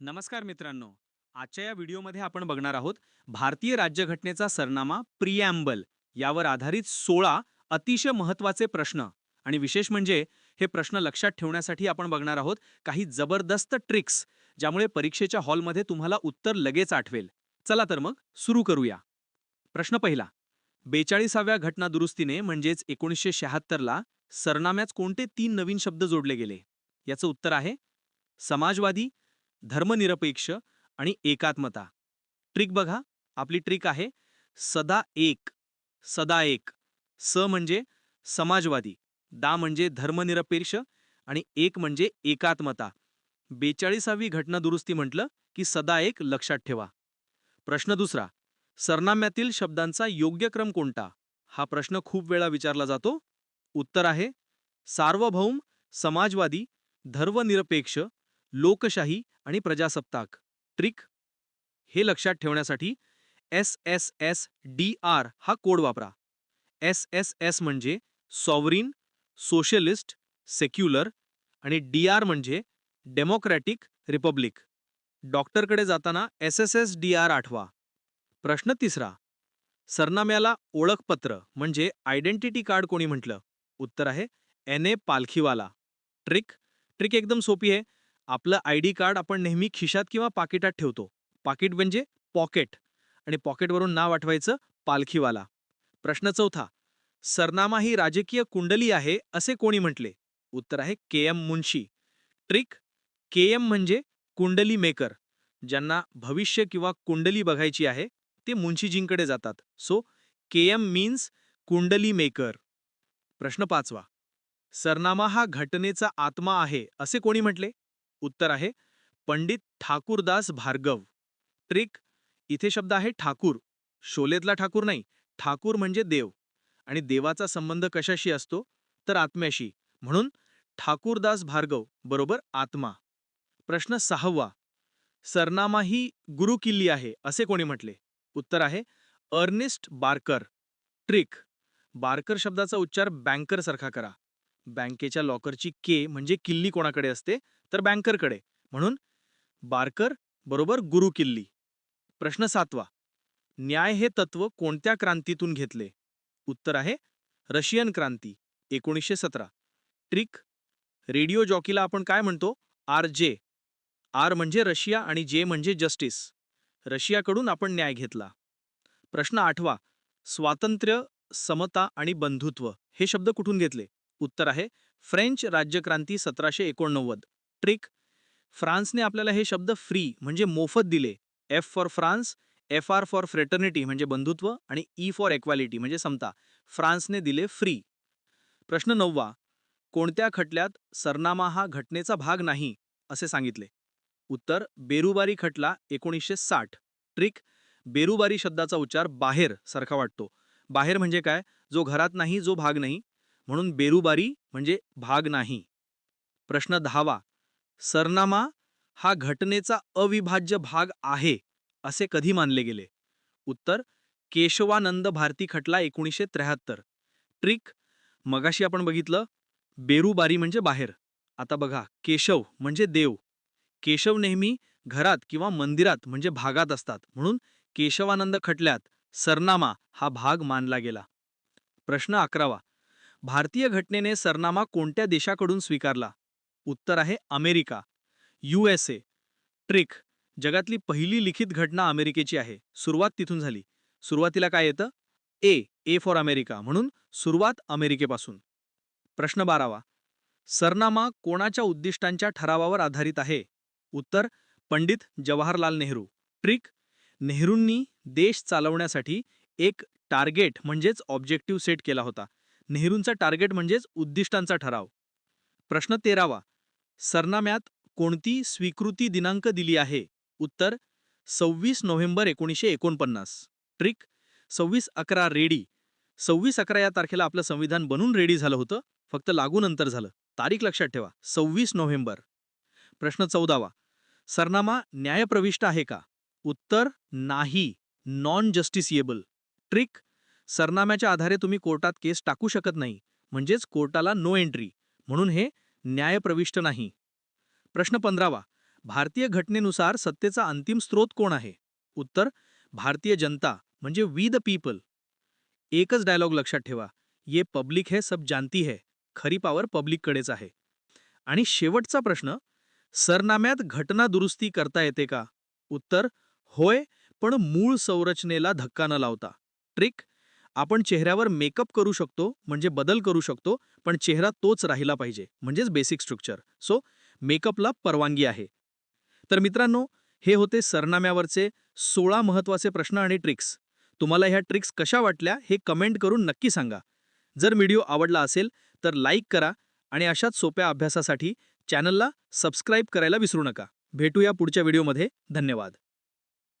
नमस्कार मित्रांनो. आजच्या या व्हिडिओमध्ये आपण बघणार आहोत भारतीय राज्यघटनेचा सरनामा प्रियॅम्बल यावर आधारित सोळा अतिशय महत्त्वाचे प्रश्न आणि विशेष म्हणजे हे प्रश्न लक्षात ठेवण्यासाठी आपण बघणार आहोत काही जबरदस्त ट्रिक्स ज्यामुळे परीक्षेच्या हॉलमध्ये तुम्हाला उत्तर लगेच आठवेल. चला तर मग सुरू करूया. प्रश्न पहिला. बेचाळीसाव्या घटना दुरुस्तीने म्हणजेच एकोणीसशे शहात्तरला सरनाम्यात कोणते तीन नवीन शब्द जोडले गेले? याचं उत्तर आहे समाजवादी धर्मनिरपेक्ष आणि एकात्मता. ट्रिक बघा आपली ट्रिक आहे सदा एक सदा एक. स म्हणजे समाजवादी दा म्हणजे धर्मनिरपेक्ष आणि एक म्हणजे एकात्मता. बेचाळीसावी घटना दुरुस्ती म्हटलं की सदा एक लक्षात ठेवा. प्रश्न दुसरा सरनाम्यातील शब्दांचा योग्य क्रम कोणता? हा प्रश्न खूप वेळा विचारला जातो. उत्तर आहे सार्वभौम समाजवादी धर्मनिरपेक्ष लोकशाही आणि प्रजासत्ताक. ट्रिक? हे लक्षात ठेवण्यासाठी S S S D R हा कोड वापरा. एस एस एस म्हणजे सॉवरीन सोशलिस्ट सेक्युलर आणि डी आर म्हणजे डेमोक्रॅटिक रिपब्लिक. डॉक्टरकडे जाताना S S S D R आठवा. प्रश्न तिसरा. सरनाम्याला ओळखपत्र म्हणजे आयडेंटिटी कार्ड कोणी म्हटलं? उत्तर आहे N A Palkhivala. Trick? Trick एकदम सोपी आहे. आपलं आय डी कार्ड आपण नेहमी खिशात किंवा पाकिटात ठेवतो. पाकिट म्हणजे पॉकेट. आणि पॉकेटवरून नाव आठवायचं पालखीवाला. प्रश्न चौथा. सरनामा ही राजकीय कुंडली आहे असे कोणी म्हटले? उत्तर आहे K M Munshi trick. K M म्हणजे कुंडली मेकर. ज्यांना भविष्य किंवा कुंडली बघायची आहे ते मुन्शीजींकडे जातात. सो के एम मीन्स कुंडली मेकर. प्रश्न पाचवा. सरनामा हा घटनेचा आत्मा आहे असे कोणी म्हटले? उत्तर आहे पंडित ठाकूरदास भार्गव. ट्रिक इथे शब्द आहे ठाकूर. शोलेतला ठाकूर नाही ठाकूर म्हणजे देव. आणि देवाचा संबंध कशाशी असतो? तर आत्म्याशी. म्हणून ठाकूरदास भार्गव बरोबर आत्मा. प्रश्न सहावा. सरनामा ही गुरुकिल्ली आहे असे कोणी म्हटले? उत्तर आहे अर्निस्ट बार्कर. ट्रिक बार्कर शब्दाचा उच्चार बँकर सारखा करा. बँकेच्या लॉकरची के म्हणजे किल्ली कोणाकडे असते? तर बँकरकडे. म्हणून बारकर बरोबर गुरु किल्ली. प्रश्न सातवा. न्याय हे तत्व कोणत्या क्रांतीतून घेतले? उत्तर आहे रशियन क्रांती एकोणीसशे सतरा. ट्रिक रेडिओ जॉकीला आपण काय म्हणतो? R J. आर म्हणजे रशिया आणि जे म्हणजे जस्टिस. रशियाकडून आपण न्याय घेतला. प्रश्न आठवा. स्वातंत्र्य समता आणि बंधुत्व हे शब्द कुठून घेतले? उत्तर आहे. फ्रेंच राज्यक्रांती सतराशे एकोणनव्वद. ट्रिक फ्रान्सने आपल्याला हे शब्द फ्री म्हणजे मोफत दिले. F for France F R for fraternity म्हणजे बंधुत्व आणि ई फॉर एक्वालिटी म्हणजे समता. फ्रान्सने दिले फ्री. प्रश्न नववा कोणत्या खटल्यात सरनामा हा घटनेचा भाग नाही असे सांगितले? उत्तर बेरुबारी खटला एकोणीसशे साठ. ट्रिक बेरुबारी शब्दाचा उच्चार बाहेर सारखा वाटतो. बाहेर म्हणजे काय? जो घरात नाही जो भाग नाही. म्हणून बेरुबारी म्हणजे भाग नाही. प्रश्न दहावा सरनामा हा घटनेचा अविभाज्य भाग आहे असे कधी मानले गेले? उत्तर केशवानंद भारती खटला एकोणीसशे त्र्याहत्तर. ट्रिक मगाशी आपण बघितलं बेरुबारी म्हणजे बाहेर. आता बघा केशव म्हणजे देव. केशव नेहमी घरात किंवा मंदिरात म्हणजे भागात असतात म्हणून केशवानंद खटल्यात सरनामा हा भाग मानला गेला. प्रश्न अकरावा भारतीय घटनेने सरनामा कोणत्या देशाकडून स्वीकारला? उत्तर आहे America. U S A trick. जगातली पहिली लिखित घटना अमेरिकेची आहे. सुरुवात तिथून झाली. सुरुवातीला काय येतं? ए ए फॉर अमेरिका म्हणून सुरुवात अमेरिकेपासून. प्रश्न बारावा. सरनामा कोणाच्या उद्दिष्टांच्या ठरावावर आधारित आहे? उत्तर. पंडित जवाहरलाल नेहरू. ट्रिक. नेहरूंनी देश चालवण्यासाठी एक टार्गेट म्हणजेच ऑब्जेक्टिव्ह सेट केला होता. नेहरूंचा टार्गेट म्हणजेच उद्दिष्टांचा ठराव. प्रश्न तेरावा. सरनाम्यात कोणती स्वीकृती दिनांक दिली आहे? उत्तर सव्वीस नोव्हेंबर एकोणीसशे एकोणपन्नास. ट्रिक सव्वीस अकरा रेडी. सव्वीस अकरा या तारखेला आपलं संविधान बनून रेडी झालं होतं फक्त लागूनंतर झालं. तारीख लक्षात ठेवा सव्वीस नोव्हेंबर. प्रश्न चौदावा. सरनामा न्यायप्रविष्ट आहे का? उत्तर नाही नॉन जस्टिसिएबल ट्रिक सरनाम्याच्या आधारे तुम्ही कोर्टात केस टाकू शकत नाही. म्हणजेच कोर्टाला नो एंट्री म्हणून हे न्यायप्रविष्ट नाही. प्रश्न पंधरावा. भारतीय घटनेनुसार सत्तेचा अंतिम स्रोत कोण आहे? उत्तर भारतीय जनता म्हणजे वी द पीपल एकच डायलॉग लक्षात ठेवा. ये पब्लिक है सब जानती है. खरी पावर पब्लिककडेच आहे. आणि शेवटचा प्रश्न सरनाम्यात घटना दुरुस्ती करता येते का? उत्तर होय पण मूळ संरचनेला धक्का न लावता. ट्रिक आपण चेहऱ्यावर मेकअप करू शकतो म्हणजे बदल करू शकतो पण चेहरा तोच राहिला पाहिजे म्हणजेच बेसिक स्ट्रक्चर सो मेकअपला परवानगी आहे. तर मित्रांनो हे होते सरनाम्यावरचे सोळा महत्त्वाचे प्रश्न आणि ट्रिक्स तुम्हाला ह्या ट्रिक्स कशा वाटल्या हे कमेंट करून नक्की सांगा. जर व्हिडिओ आवडला असेल तर लाईक करा आणि अशाच सोप्या अभ्यासासाठी चॅनलला सबस्क्राईब करायला विसरू नका. भेटूया पुढच्या व्हिडिओमध्ये धन्यवाद.